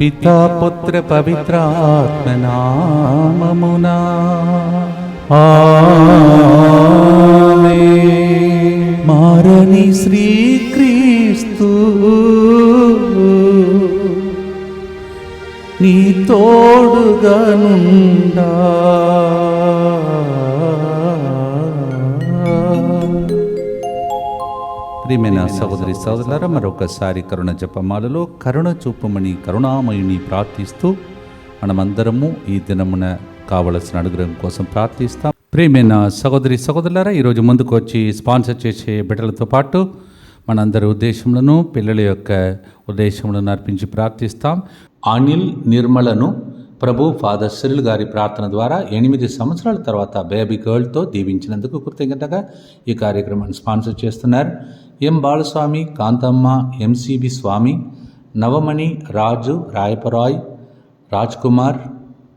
పితా పుత్ర పవిత్రాత్మనామమునా. మారని శ్రీక్రీస్తు నీ తోడుగానుండా. ప్రియమైన సహోదరి సహోదరులారా మరొకసారి కరుణ జపమాలలో కరుణ చూపమని కరుణామయుని ప్రార్థిస్తూ మనమందరము ఈ దినమున కావలసిన అనుగ్రహం కోసం ప్రార్థిస్తాం. ప్రియమైన సహోదరి సహోదరులారా ఈరోజు ముందుకు వచ్చి స్పాన్సర్ చేసే బిడ్డలతో పాటు మనందరి ఉద్దేశములను పిల్లల యొక్క ఉద్దేశములను అర్పించి ప్రార్థిస్తాం. అనిల్ నిర్మలను ప్రభు ఫాదర్ సిరిల్ గారి ప్రార్థన ద్వారా ఎనిమిది సంవత్సరాల తర్వాత బేబీ గర్ల్తో దీవించినందుకు కృతజ్ఞతగా ఈ కార్యక్రమాన్ని స్పాన్సర్ చేస్తున్నారు. M Balaswamy Kanthamma MCB Swamy Navamani Raju Rayaparai Raj Kumar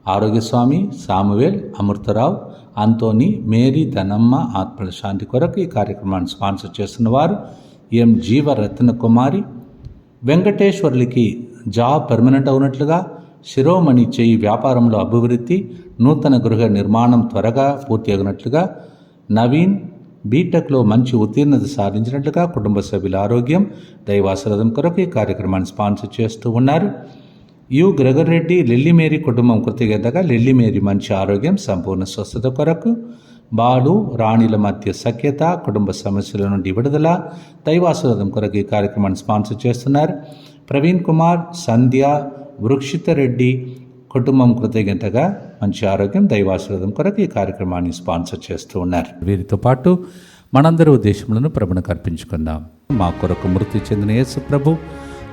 Arogyaswamy Samuel Amrutharao Anthony Mary Dhanamma ఆత్మల శాంతి కొరకు ఈ కార్యక్రమాన్ని స్పాన్సర్ చేస్తున్నవారు ఎం జీవ రత్న కుమారి వెంకటేశ్వర్లకి జాబ్ పర్మనెంట్ అవునట్లుగా శిరోమణి చేయి వ్యాపారంలో అభివృద్ధి నూతన గృహ నిర్మాణం త్వరగా పూర్తి అగినట్లుగా నవీన్ బీటెక్లో మంచి ఉత్తీర్ణత సాధించినట్లుగా కుటుంబ సభ్యుల ఆరోగ్యం దైవాశ్రదం కొరకు ఈ కార్యక్రమాన్ని స్పాన్సర్ చేస్తూ ఉన్నారు. యు గ్రెగర్ రెడ్డి లిల్లిమేరీ కుటుంబం కృతజ్ఞతగా లిల్లిమేరీ మంచి ఆరోగ్యం సంపూర్ణ స్వస్థత కొరకు బాలు రాణిల మధ్య సఖ్యత కుటుంబ సమస్యల నుండి విడుదల దైవాస్వాదం కొరకు ఈ కార్యక్రమాన్ని స్పాన్సర్ చేస్తున్నారు. ప్రవీణ్ కుమార్ సంధ్య వృక్షిత రెడ్డి కుటుంబం కృతజ్ఞతగా మంచి ఆరోగ్యం దైవాశీర్వాదం కొరకు ఈ కార్యక్రమాన్ని స్పాన్సర్ చేస్తూ ఉన్నారు. వీరితో పాటు మనందరి ఉద్దేశములను ప్రభునికి అర్పించుకుందాం. మా కొరకు మృతి చెందిన యేసు ప్రభు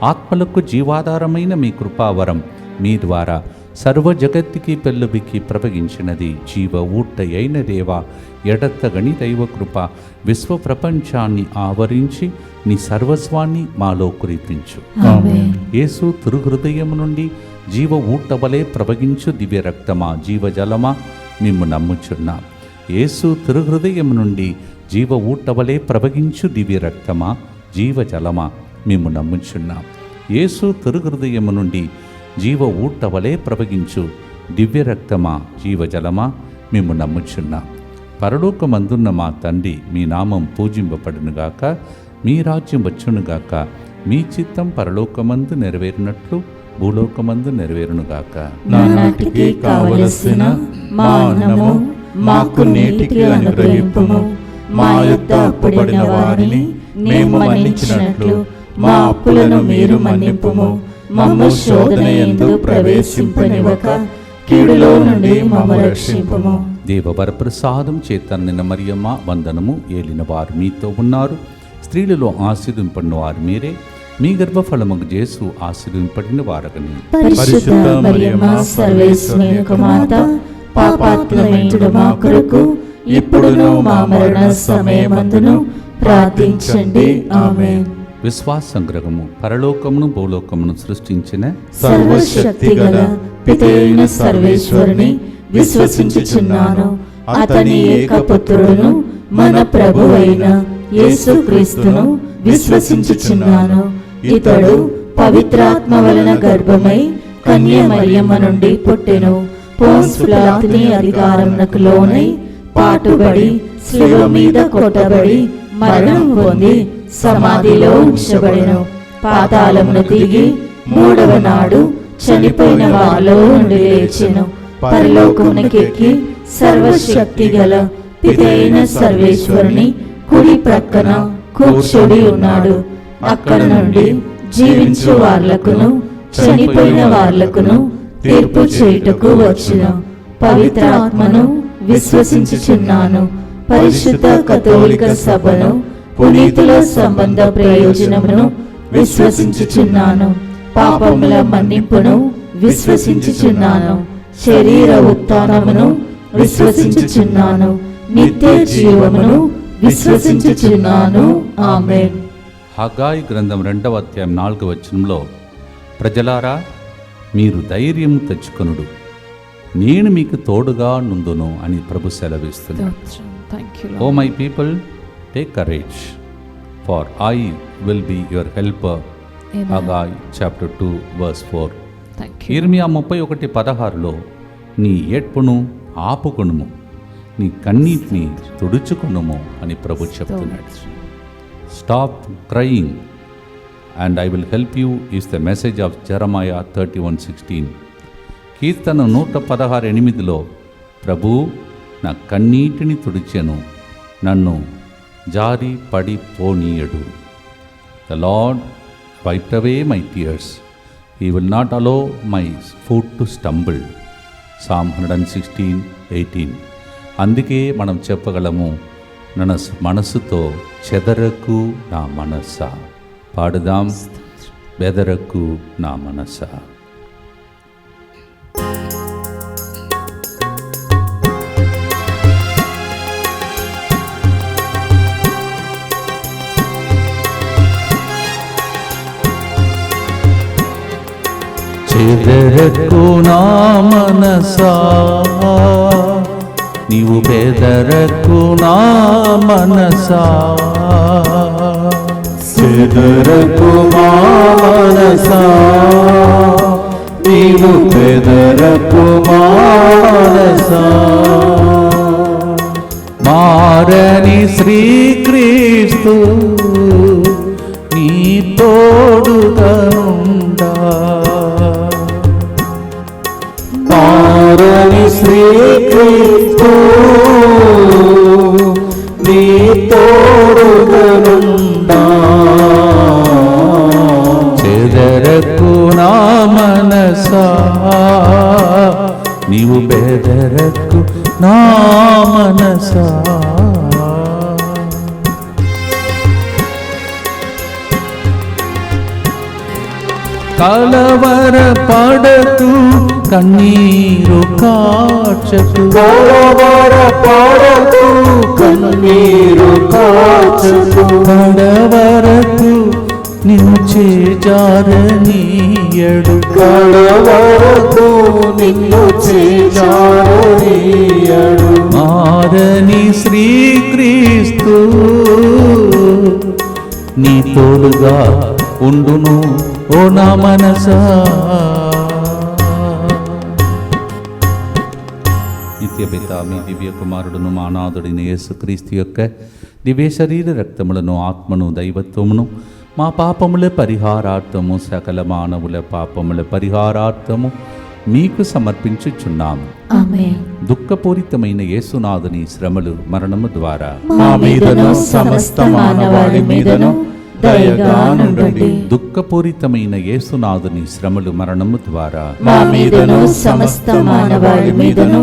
ఆత్మలకు జీవాధారమైన మీ కృపావరం మీ ద్వారా సర్వ జగత్తుకి పెళ్ళుబికి ప్రపగించినది జీవ ఊట అయిన దేవ ఎడత్తగని దైవ కృప విశ్వ ప్రపంచాన్ని ఆవరించి నీ సర్వస్వాన్ని మాలో కురిపించు. యేసు తిరుహృదయం నుండి జీవ ఊటవలే ప్రభగించు ప్రవగించు దివ్య రక్తమా జీవజలమా మేము నమ్ముచున్నాం. యేసు తిరుహృదయం నుండి జీవ ఊటవలే ప్రభగించు ప్రవగించు దివ్య రక్తమా జీవజలమా మేము నమ్ముచున్నాం. యేసు తిరుహృదయం నుండి జీవ ఊటవలే ప్రభగించు ప్రవగించు దివ్య రక్తమా జీవజలమా మేము నమ్ముచున్నాం. పరలోకమందున్న మా తండ్రి మీ నామం పూజింపబడునుగాక మీ రాజ్యం వచ్చునుగాక మీ చిత్తం పరలోకమందు నెరవేరినట్లు భూలోకమందు నెరవేరునుగాక నానాటికి కావలసిన మా అన్నము మాకు నేటికి అనుగ్రహింపుము. మా యొక్క అప్పుబడిన వారిని మేము మన్నించినట్లు మా అప్పులను మీరు మన్నింపుము. మమ్మ శోధన ఎందు ప్రవేశింపనివ్వక కీడులో నుండి మమ్మ రక్షింపుము. దేవవర ప్రసాదం చేత నిన్న మరియమ్మ వందనము. ఏలిన వారు మీతో ఉన్నారు. స్త్రీలలో ఆశీర్వింపడిన వారు మీరే. మీ గర్భఫలముకు చేసు ఆశీర్వింపడిన వారగని. పరిశుద్ధ మరియమ్మ సర్వేశ్వరి యొక్క మాత మా కొరకు ఇప్పుడును మా మరణ సమయమందును ప్రార్థించండి. ఆమె విశ్వాస సంగ్రహము పరలోకమును భూలోకమును సృష్టించిన సర్వశక్తి గల పితైన సర్వేశ్వరుని విశ్వసించుచున్నాను. అతని ఏకపుత్రుడును మన ప్రభువైన యేసుక్రీస్తును విశ్వసించుచున్నాను. ఇతడు పవిత్రాత్మ వలన గర్భమై కన్య మరియమ్మ నుండి పుట్టెను. పోన్స్ అధికారమునకు లోనై పాటుబడి శిలువ మీద కొట్టబడి మరణం పొంది సమాధిలో ఉంచబడెను. పాతాళమును దిగి మూడవ నాడు చనిపోయిన వారిలో నుండి లేచెను. పరలోకమునకెక్కి సర్వశక్తి గల పితైన సర్వేశ్వరుని కుడి ప్రక్కన కూర్చొని ఉన్నాడు. అక్కడ నుండి జీవించు వార్లకును చనిపోయిన వార్లకును తీర్పు చేయుటకు వచ్చును. పవిత్రాత్మను విశ్వసించుచున్నాను. పరిశుద్ధ కథోలిక సభను పునీతుల సంబంధ ప్రయోజనమును విశ్వసించుచున్నాను. పాపముల మన్నింపును విశ్వసించుచున్నాను. శరీర ఉత్థానమును విశ్వసించుచున్నాను. నిత్య జీవమును విశ్వసించుచున్నాను. ఆమెన్. హగాయి గ్రంథం రెండవ అధ్యాయం నాలుగవ వచనంలో ప్రజలారా మీరు ధైర్యం తెచ్చుకొనుడు. నేను మీకు తోడుగా నుందును అని ప్రభు సెలవిస్తున్నాడు ఓ my people take courage for I will be your helper Amen. Haggai chapter two verse four. ఇర్మియా ముప్పై ఒకటి పదహారులో నీ ఏడ్పును ఆపుకొనుము నీ కన్నీటిని తుడుచుకొనుము అని ప్రభు చెప్తున్నాడు. Stop crying and I will help you is the message of Jeremiah thirty one sixteen కీర్తన నూట పదహారు ఎనిమిదిలో ప్రభు నా కన్నీటిని తుడిచెను నన్ను జారి పడి పోనీయడు. The Lord wipe away my tears he will not allow my foot to stumble Psalm hundred and sixteen eighteen అందుకే మనం చెప్పగలము మన మనసుతో చెదరకు నా మనస పాడుదాం బెదరకు నా మనస చెదరకు నా మనసా నీవు బెదరకు నా మనసా. చెదరకు మా మనసా. నీవు పెదరకు మా మనసా. మారని శ్రీక్రీస్తు నీ తోడుగా మారని శ్రీక్రీస్తు నీ తోడుగనుండా చెదరకు నా మనసా నీవు బెదరకు నా మనసా. కలవర పడతూ కన్నీరు కాచకు. కలవర పడకు కన్నీరు కాచకు. కడవరకు నిన్ను చేజారనీయడు కడవరకు నిన్ను చేజారనీయడు మారని శ్రీక్రీస్తు నీ తోడుగా ఉండును ఓ నా మనసా. నిత్యపిత మీ దివ్య కుమారుడును మానాథుడిని యేసుక్రీస్తు యొక్క దివ్య శరీర రక్తములను ఆత్మను దైవత్వమును మా పాపముల పరిహారార్థము సకల మానవుల పాపముల పరిహారార్థము మీకు సమర్పించుచున్నాము దుఃఖపూరితమైన యేసునాథుని శ్రమలు మరణము ద్వారా మా మీదను సమస్త మానవాళి మీదను దుఃఖపూరితమైన యేసునాథుని శ్రమలు మరణము ద్వారా మా మీదను సమస్త మానవాళి మీదను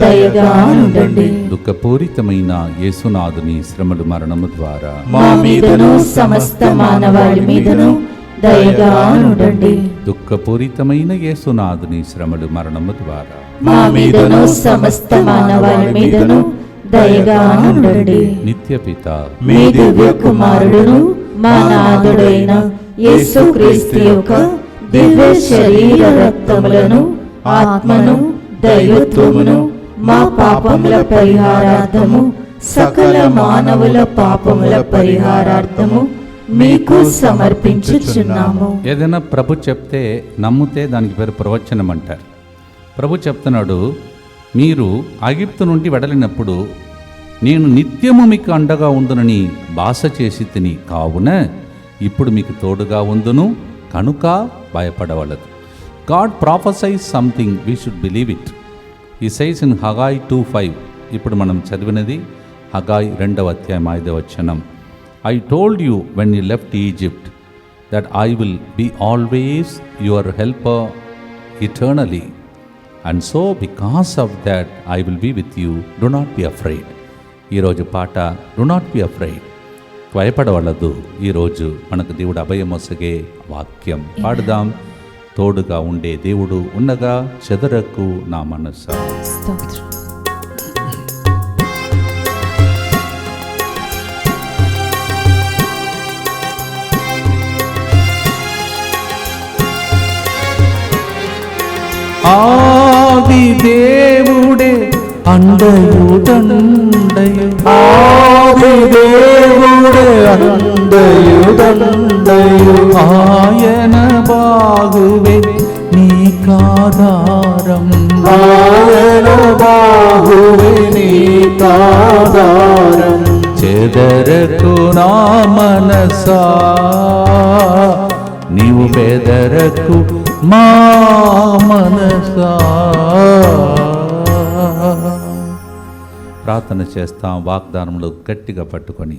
దయగా నుండండి దుఃఖపూరితమైన యేసునాథుని శ్రమలు మరణము ద్వారా మా మీదను సమస్త మానవాళి మీదను దయగా నుండండి దుఃఖపూరితమైన యేసునాథుని శ్రమలు మరణము ద్వారా మా మీదను సమస్త మానవాళి మీదను దయగా నుండండి నిత్యపిత మీ దివ్య కుమారుడును మా నాథుడైన యేసుక్రీస్తు యొక్క దివ్య శరీర రక్తములను ఆత్మను దైవత్వమును మా పాపముల పరిహారార్థము సకల మానవుల పాపముల పరిహారార్థము మీకు సమర్పించుచున్నాము. ఏదైనా ప్రభు చెప్తే నమ్మితే దానికి పేరు ప్రవచనం అంటారు ప్రభు చెప్తున్నాడు మీరు అగిప్తు నుండి వెడలినప్పుడు నేను నిత్యము మీకు అండగా ఉందునని భాష చేసి తిని కావున ఇప్పుడు మీకు తోడుగా ఉందును కనుక భయపడవలదు. God prophesies something we should believe it. He says in Haggai two five ఇప్పుడు మనం చదివినది హగాయ్ రెండవ అధ్యాయం ఐదవ వచనం I told you when you left Egypt that I will be always your helper eternally. And so, because of that, I will be with you. Do not be afraid. ఈరోజు పాట డు నాట్ బి అఫ్రైడ్ భయపడవలదు ఈరోజు మనకు దేవుడు అభయమొసగే వాక్యం పాడుదాం తోడుగా ఉండే దేవుడు ఉండగా చెదరకు నా మనస. స్తోత్రం. ఆది దేవుడే అండయుదండయు ఆది దేవుడే అందయుదండయు ఆయన బాగువే నీ కాధారం ఆయన బాహువే నీ కాదారం. చెదరకు నా మనసా నీవు బెదరకు మా మనసా. ప్రార్థన చేస్తాం వాగ్దానములు గట్టిగా పట్టుకొని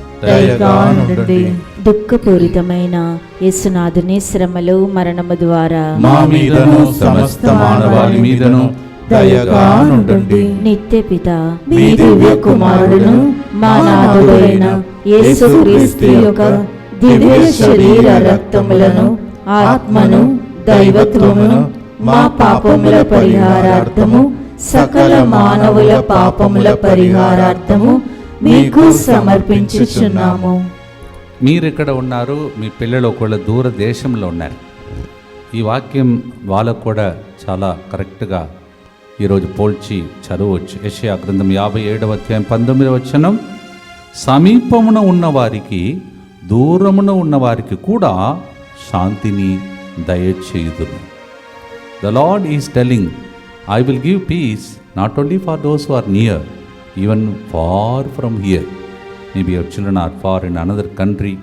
దుఃఖపూరితమైన యేసునాథుని శ్రమలు మరణము ద్వారా. మా మీదను సమస్త మానవాళి మీదను దయగా ఉండండి. నిత్య పిత మీ దివ్య కుమారుడును మా నాథుడైన యేసుక్రీస్తు యొక్క దివ్య శరీర రక్తములను ఆత్మను దైవత్వమును మా పాపముల పరిహారార్థము సకల మానవుల పాపముల పరిహారార్థము మీకు సమర్పించుచున్నాము. మీరు ఇక్కడ ఉన్నారు? మీ పిల్లలు ఒకవేళ దూర దేశంలో ఉన్నారు. ఈ వాక్యం వాళ్ళకు కూడా చాలా కరెక్ట్గా ఈరోజు పోల్చి చదవచ్చు. యషయా గ్రంథం యాభై ఏడవ అధ్యాయం పంతొమ్మిదవ వచనం. సమీపమున ఉన్నవారికి దూరమున ఉన్నవారికి కూడా శాంతిని దయచేయుదును the Lord is telling I will give peace not only for those are near even far from here maybe your children are far in another country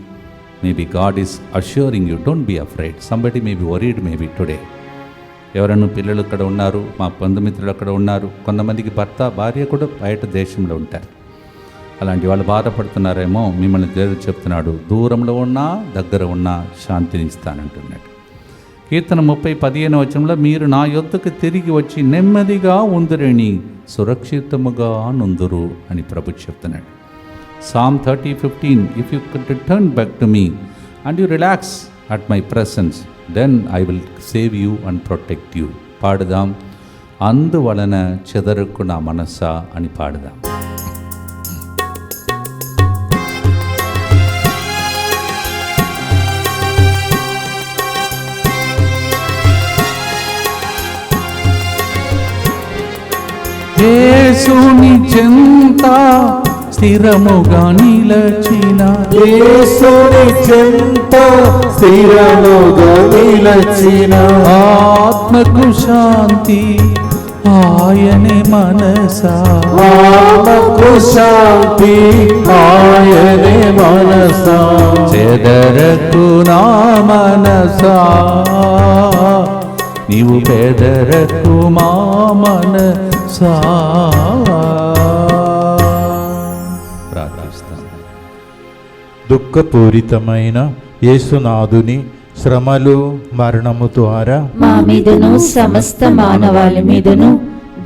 maybe God is assuring you don't be afraid somebody maybe worried maybe today ఎవరైనా పిల్లలు ఇక్కడ ఉన్నారు మా బంధుమిత్రులు అక్కడ ఉన్నారు కొంతమందికి భర్త భార్య కూడా బయట దేశంలో ఉంటారు. అలాంటి వాళ్ళు బాధపడుతున్నారేమో మిమ్మల్ని దేవుడు చెప్తున్నాడు దూరంలో ఉన్నా దగ్గర ఉన్నా శాంతిని ఇస్తానంటున్నాడు. కీర్తన ముప్పై పదిహేను వచనంలో మీరు నా యొద్దకు తిరిగి వచ్చి నెమ్మదిగా ఉందిరని సురక్షితముగా నుందురు అని ప్రభు చెప్తున్నాడు Psalm thirty fifteen if you return back to me and you relax at my presence then I will save you and protect you పాడుదాం అందువలన చెదరుకు నా మనసా అని పాడుదాం యేసుని చెంత స్థిరముగా నిలచిన. యేసుని చెంత స్థిరముగా నిలచిన. ఆత్మకు శాంతి ఆయనే మనసా. ఆత్మకు శాంతి ఆయనే మనసా. చెదరకు నా మనసా. నీవు బెదరకు మా మనసా. దుఃఖపూరితమైన యేసునాథుని శ్రమలు మరణము ద్వారా మా మీదను సమస్త మానవాళి మీదను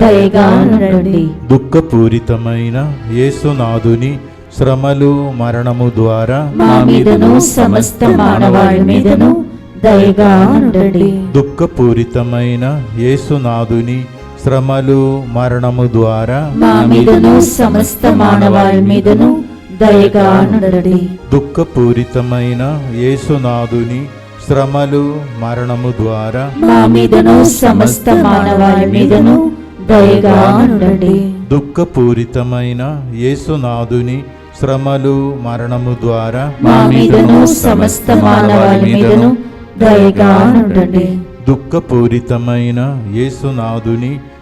దయగా ఉండండి దుఃఖపూరితమైన యేసునాథుని శ్రమలు మరణము ద్వారా మా మీదను సమస్త మానవాళి మీదను దయగా ఉండండి దుఃఖపూరితమైన యేసునాథుని శ్రమలు మరణము ద్వారా మా మీదను సమస్త మానవాళి మీదను దయగా దుఃఖపూరితమైన యేసునాథుని శ్రమలు మరణము ద్వారా మా మీదను సమస్త మానవాళి మీదను దయగా దుఃఖపూరితమైన యేసునాథుని శ్రమలు మరణము ద్వారా మా మీదను సమస్త మానవాళి మీదను దయగా దుఃఖపూరితమైన యేసునాథుని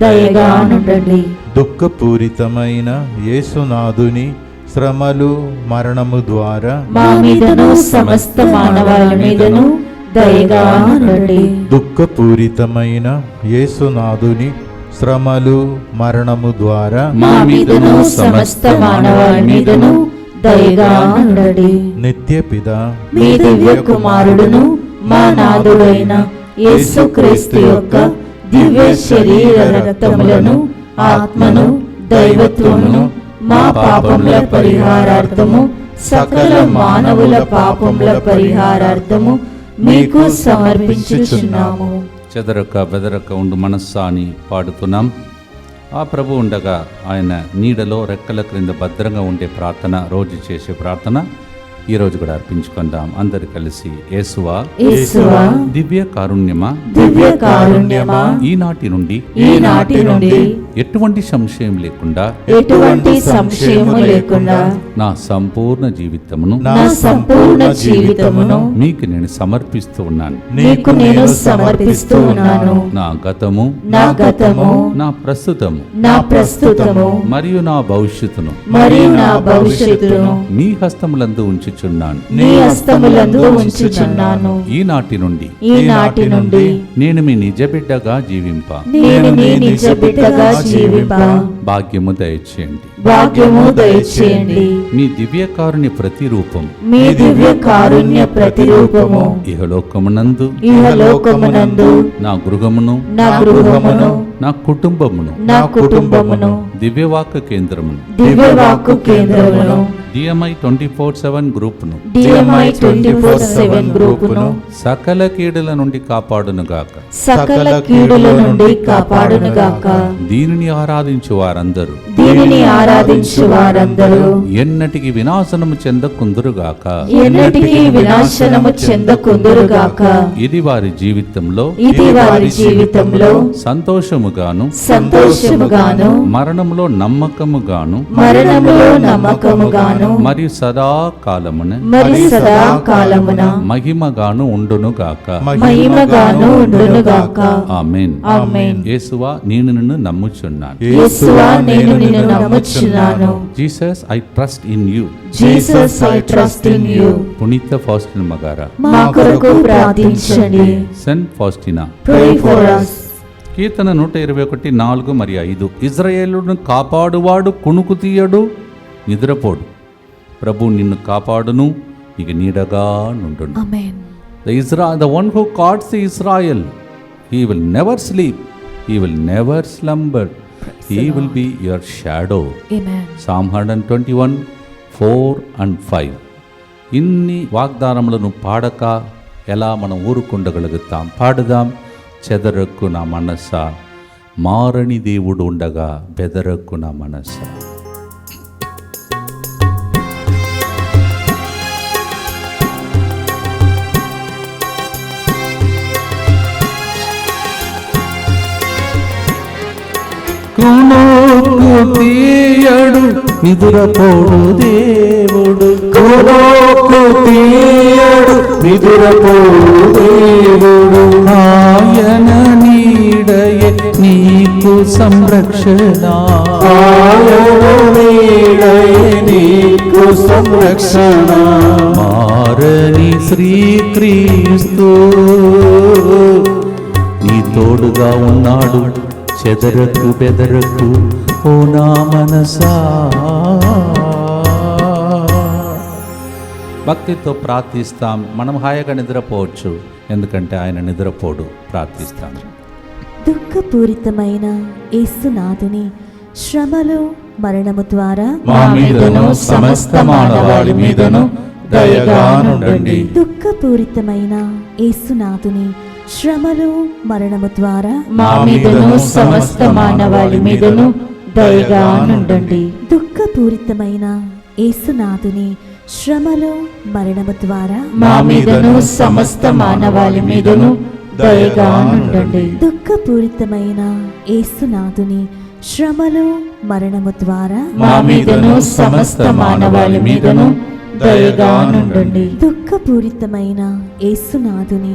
దయగా దుఃఖపూరితమైన యేసునాథుని శ్రమలు మరణము ద్వారా మా మీదను సమస్త మానవాళి మీదను దయగా ఉండండి దుఃఖపూరితమైన యేసునాథుని శ్రమలు మరణము ద్వారా మా మీదను సమస్త మానవాళి మీదను దయగా ఉండండి నిత్య పిత మీ దివ్య కుమారుడును మా నాథుడైన యేసుక్రీస్తు యొక్క దివ్య శరీర రక్తములను ఆత్మను దైవత్వమును మా పాపముల పరిహారార్థము సకల మానవుల పాపముల పరిహారార్థము మీకు సమర్పించుచున్నాము. చెదరక బెదరక ఉండు మనస్సా అని పాడుతున్నాం. ఆ ప్రభు ఉండగా ఆయన నీడలో రెక్కల క్రింద భద్రంగా ఉండే ప్రార్థన రోజు చేసే ప్రార్థన. ఈరోజు కూడా అర్పించుకుందాం. అందరు కలిసి యేసువా యేసువా దివ్య కారుణ్యమా? దివ్య కారుణ్యమా? ఈనాటి నుండి ఈనాటి నుండి ఎటువంటి సంశయం లేకుండా ఎటువంటి సంశయము లేకుండా నా సంపూర్ణ జీవితమును నా సంపూర్ణ జీవితమును మీకు నేను సమర్పిస్తూ ఉన్నాను. నీకు నేను సమర్పిస్తూ ఉన్నాను. నా గతము నా గతము నా ప్రస్తుతము నా ప్రస్తుతము మరియు నా భవిష్యత్తును మరియు నా భవిష్యత్తును మీ హస్తములందు ఉంచుచున్నాను నీ హస్తములందు ఉంచుచున్నాను. ఈనాటి నుండి ఈనాటి నుండి నేను మీ నిజ బిడ్డగా జీవింప. నేను నీ నిజ బిడ్డగా జీవింప. భాగ్యము దయచేయండి. భాగ్యము దయచేయండి. మీ దివ్యకారుని ప్రతిరూపం. మీ దివ్య కారుణ్య ప్రతిరూపము. ఇహలోకమునందు. ఇహలోకమునందు. నా గృహమును. నా గృహమును. నా కుటుంబమును. నా కుటుంబమును. దివ్యవాక కేంద్రమును. దివ్యవాక్కు కేంద్రమును. డిఎంఐ ట్వంటీ ఫోర్ సెవెన్ గ్రూప్ను. డిఎంఐ ట్వంటీ ఫోర్ సెవెన్ గ్రూపును. సకల కీడుల నుండి కాపాడునుగాక సకల కీడుల నుండి కాపాడునుగాక దీనిని ఆరాధించు వారందరూ. దీనిని ఆరాధించు వారందరూ ఎన్నటికి వినాశనము చెందకుందురుగాక. ఎన్నటికీ వినాశనము చెందకుందురుగాక. ఇది వారి జీవితంలో ఇది వారి జీవితంలో. సంతోషముగాను సంతోషముగాను. మరణములో నమ్మకముగాను మరణములో నమ్మకముగాను. మరియు సదాకాలమున మరి సదా కాలమున మహిమగాను ఉండునుగాక. మహిమగాను ఉండునుగాక. ఆమెన్. ఆమేన్. యేసువా నేను నిన్ను నమ్ముచున్నాను. యేసువా నేను నిన్ను నమ్ముచున్నాను. Jesus I trust in you Jesus I trust in you పునీత ఫాస్టిన్ మగారా మా కొరకు ప్రార్థించండి. Saint Faustina pray for us. కీర్తన నూట ఇరవై ఒకటి నాలుగు మరియు ఐదు. ఇజ్రాయేలును కాపాడువాడు కుణుకు తీయడు నిద్రపోడు. ప్రభు నిన్ను కాపాడును ఇక నీడగా ఆమేన్ the Israel the one who guards the Israel he will never sleep he will never slumber he will be your shadow amen Psalm hundred twenty one four and five ఇన్ని వాగ్దానములను పాడక ఎలా మనం ఊరుకుండగలుగుతాం పాడుదాం చెదరక్కు నా మనస మారని దేవుడు ఉండగా బెదరక్కు నా మనస కుణుకు తీయడు నిదురపోడు దేవుడు కులోకు తీయడు నిదురపోడు దేవుడు ఆయన నీడయే నీకు సంరక్షణ. ఆయన నీడయే నీకు సంరక్షణ. మారని శ్రీక్రీస్తు నీ తోడుగా ఉన్నాడు. చెదరకు బెదరకు ఓ నా మనసా. భక్తితో ప్రార్థిస్తాం. మనం హాయిగా నిద్రపోవచ్చు. ఎందుకంటే ఆయన నిద్రపోడు. ప్రార్థిస్తాం. దుఃఖపూరితమైన యేసునాథుని శ్రమలు మరణము ద్వారా మా మీదను సమస్త మానవాళి మీదను దయగా నుండండి. దుఃఖపూరితమైన యేసునాథుని శ్రమలు మరణము ద్వారా మా మీదను సమస్త మానవాళి మీదను దయగా నుండండి. దుఃఖపూరితమైన యేసునాథుని శ్రమలు మరణము ద్వారా మా మీదను సమస్త మానవాళి మీదను దయగా నుండండి. దుఃఖపూరితమైన యేసునాథుని శ్రమలు మరణము ద్వారా మా మీదను సమస్త మానవాళి మీదను దయగా నుండండి. దుఃఖపూరితమైన యేసునాథుని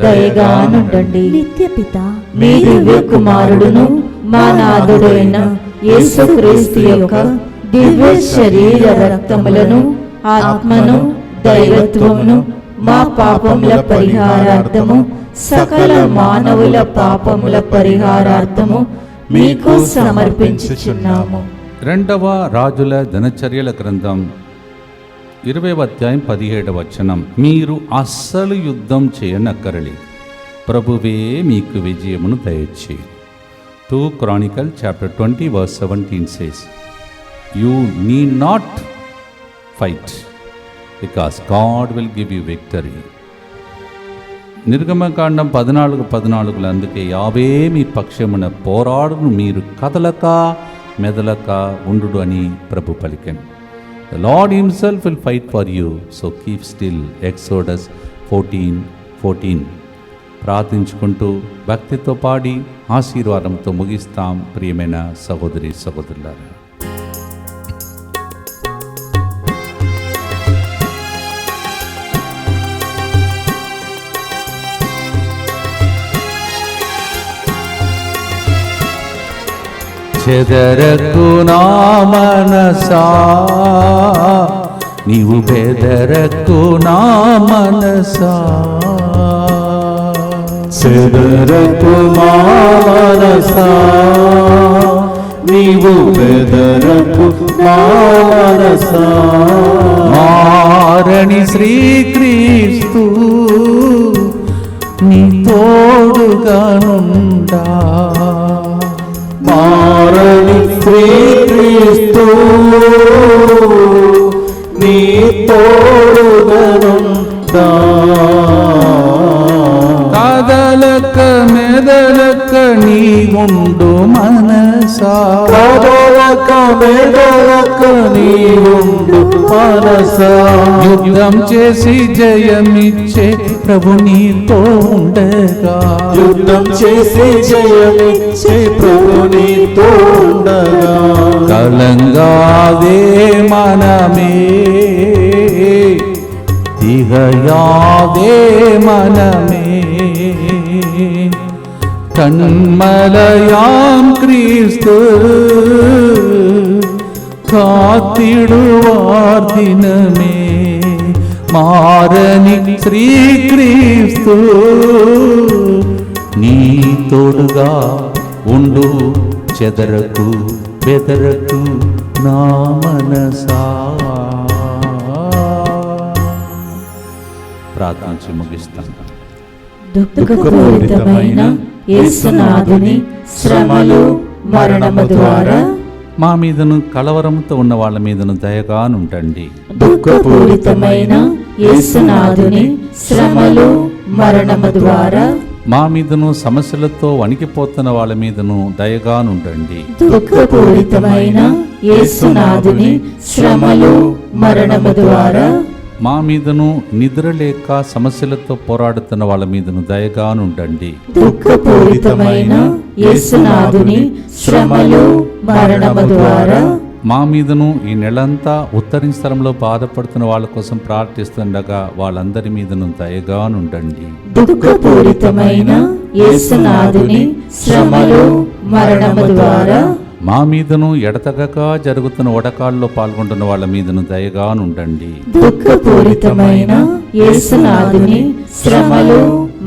దయగా నుండండి నిత్య పిత మీ దివ్య కుమారుడును మా నాథుడైన యేసుక్రీస్తు యొక్క దివ్య శరీర రక్తములను ఆత్మను దైవత్వమును మా పాపముల పరిహారార్థము సకల మానవుల పాపముల పరిహారార్థము మీకు సమర్పించుచున్నాము. రెండవ రాజుల దినచర్యల గ్రంథం ఇరవై అధ్యాయం పదిహేడవ వచనం. మీరు అస్సలు యుద్ధం చేయనక్కరలి. ప్రభువే మీకు విజయమును దయచేయి two Chronicle chapter twenty verse seventeen says you need not fight because God will give you victory నిర్గమకాండం పద్నాలుగు పద్నాలుగులు అందుకే యావే మీ పక్షమున పోరాడును మీరు కదలక మెదలక ఉండు అని ప్రభు పలికెను. The Lord himself will fight for you so keep still Exodus fourteen fourteen ప్రార్థించుకుంటూ భక్తితో పాడి ఆశీర్వాదంతో ముగిస్తాం. ప్రియమైన సహోదరి సహోదరులారా. చెదరకు నా మనసా నీవు బెదరకు నా మనసా చెదరకు మా మనసా నీవు బెదరకు మా మనసా మారని శ్రీక్రీస్తు నీ తోడుగానుండా నీ తోడుగనుందా కదలక మెదలక నీ ఉండు మనసా. కదలక మెదలక నీవుండు మనసా. యుద్ధం చేసి జయమిచ్చే ప్రభు నీతో ఉండగా యుద్ధం చేసే జయమిచ్చే ప్రభు నీతో ఉండగా కలంగాదే మనమే തികയാതെ മനമേ കൺമലയാം ക്രിസ്തു കാത്തിടുവാർ ദിനമേ మారని శ్రీక్రీస్తు నీ తోడుగా ఉండు చెదరకు బెదరకు నా మనసా. ప్రార్థించి ముగిస్తాను దుఃఖపూరితమైన యేసునాథుని శ్రమలు మరణము ద్వారా మా మీదను కలవరంతో ఉన్న వాళ్ళ మీదను దయగానుంటండి దుఃఖపూరితమైన యేసునాథుని శ్రమలు మరణము ద్వారా మా మీదను సమస్యలతో వణికిపోతున్న వాళ్ళ మీదను దయగానుంటండి దుఃఖపూరితమైన యేసునాథుని శ్రమలు మరణము ద్వారా మా మీదను నిద్ర లేక సమస్యలతో పోరాడుతున్న వాళ్ళ మీదను దయగానుంటండి దుఃఖపూరితమైన యేసునాథుని శ్రమలు మరణము ద్వారా మా మీదను ఈ నెలంతా ఉత్తరి స్థలంలో బాధపడుతున్న వాళ్ళ కోసం ప్రార్థిస్తుండగా వాళ్ళందరి మీదను దయగానుండండి. దుఃఖపూరితమైన యేసునాథుని శ్రమలు మరణము ద్వారా మా మీదను ఎడతగక జరుగుతున్న వడకాల్లో పాల్గొంటున్న వాళ్ళ మీదను దయగానుండండి. దుఃఖపూరితమైన యేసునాథుని శ్రమలు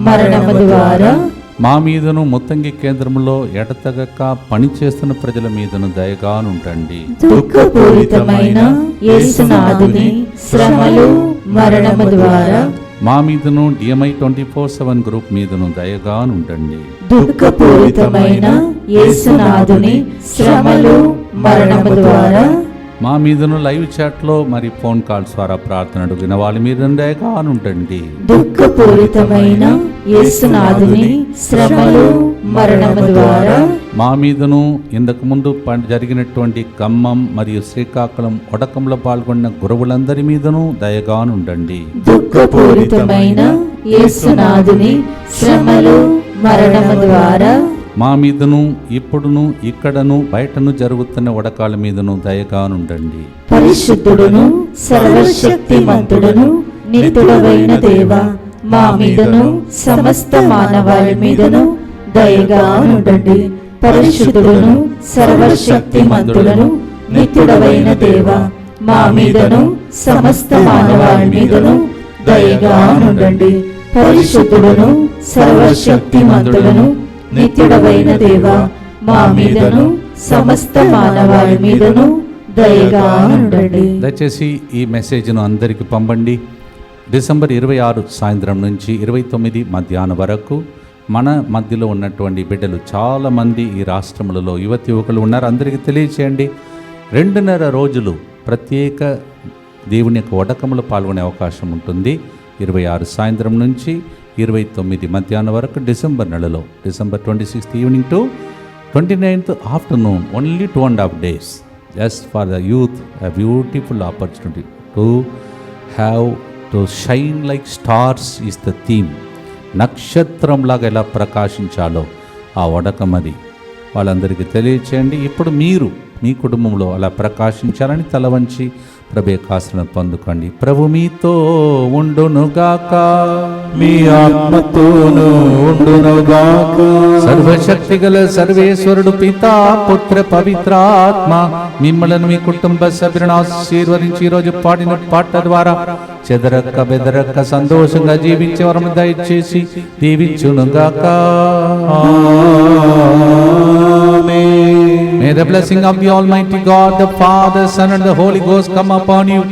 మరణము ద్వారా మా మీదను ముత్తంగి కేంద్రంలో ఎడతగక పనిచేస్తున్న ప్రజల మీదను దయగానుంటండి దుఃఖపూరితమైన యేసునాథుని శ్రమలు మరణము ద్వారా మా మీదను DMI twenty four seven group మీదను దయగానుంటండి దుఃఖపూరితమైన యేసునాథుని శ్రమలు మరణము ద్వారా మా మీదను లైవ్ చాట్లో మరి ఫోన్ కాల్స్ ద్వారా ప్రార్థన అడిగిన వాళ్ళ మీద దయగానుంటండి దుఃఖపూరితమైన యేసునాథుని శ్రమలు మరణము ద్వారా మా మీదను ఇంతకు ముందు జరిగినటువంటి ఖమ్మం మరియు శ్రీకాకుళం ఒడకంలో పాల్గొన్న గురువులందరి మీదను దయగానుండండి. దుఃఖపూరితమైన యేసునాథుని శ్రమలు మరణము ద్వారా మా మీదను ఇప్పుడును ఇక్కడను బయటను జరుగుతున్న వడకాల మీదను దయగానుండండి. పరిశుద్ధుడును సర్వశక్తిమంతుడును నిత్యుడవైన దేవ మా మీదను సమస్త మానవాళి మీదను దయగా ఉండండి పరిశుద్ధుడును సర్వశక్తిమంతుడును నిత్యుడవైన దేవ మా మీదను సమస్త మానవాళి మీదను దయగా ఉండండి పరిశుద్ధుడును సర్వశక్తిమంతుడును నిత్యుడవైన దేవా మా మీదను సమస్త మానవాళి మీదను దయగా ఉండండి దయచేసి ఈ మెసేజ్ను అందరికీ పంపండి. డిసెంబర్ ఇరవై ఆరు సాయంత్రం నుంచి ఇరవై తొమ్మిది మధ్యాహ్నం వరకు మన మధ్యలో ఉన్నటువంటి బిడ్డలు చాలామంది ఈ రాష్ట్రములలో యువతి యువకులు ఉన్నారు. అందరికీ తెలియచేయండి. రెండున్నర రోజులు ప్రత్యేక దేవుని యొక్క వడకములు పాల్గొనే అవకాశం ఉంటుంది. ఇరవై ఆరు సాయంత్రం నుంచి ఇరవై తొమ్మిది మధ్యాహ్నం వరకు డిసెంబర్ నెలలో December twenty sixth evening to twenty ninth afternoon only two and half days just for the youth a beautiful opportunity to have to shine like stars is the theme నక్షత్రంలాగా ఎలా ప్రకాశించాలో ఆ వడకమది వాళ్ళందరికీ తెలియచేయండి. ఇప్పుడు మీరు మీ కుటుంబంలో అలా ప్రకాశించాలని తల వంచి ప్రభే కాసులను పొందుకోండి. ప్రభు మీతో ఉండునుగాక. మీ ఆత్మతోను ఉండునుగాక సర్వశక్తి గల సర్వేశ్వరుడు పితా పుత్ర పవిత్రాత్మ మిమ్మలను మీ కుటుంబ సభ్యులను ఆశీర్వదించి ఈ రోజు పాడిన పాట ద్వారా చెదరక్క బెదరక్క సంతోషంగా జీవించే వరం దయచేసి దీవించునుగాక May the blessing of the Almighty God, the Father, Son, and the Holy Ghost come upon you.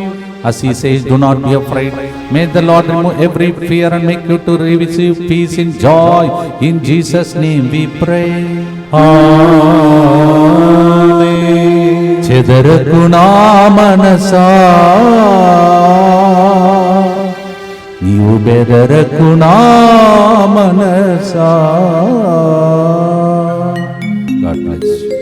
As he says, do not be afraid. May the Lord remove every fear and make you to receive peace in joy. In Jesus' name we pray. చెదరకు నా మనసా నీవు బెదరకు నా మనసా God bless you.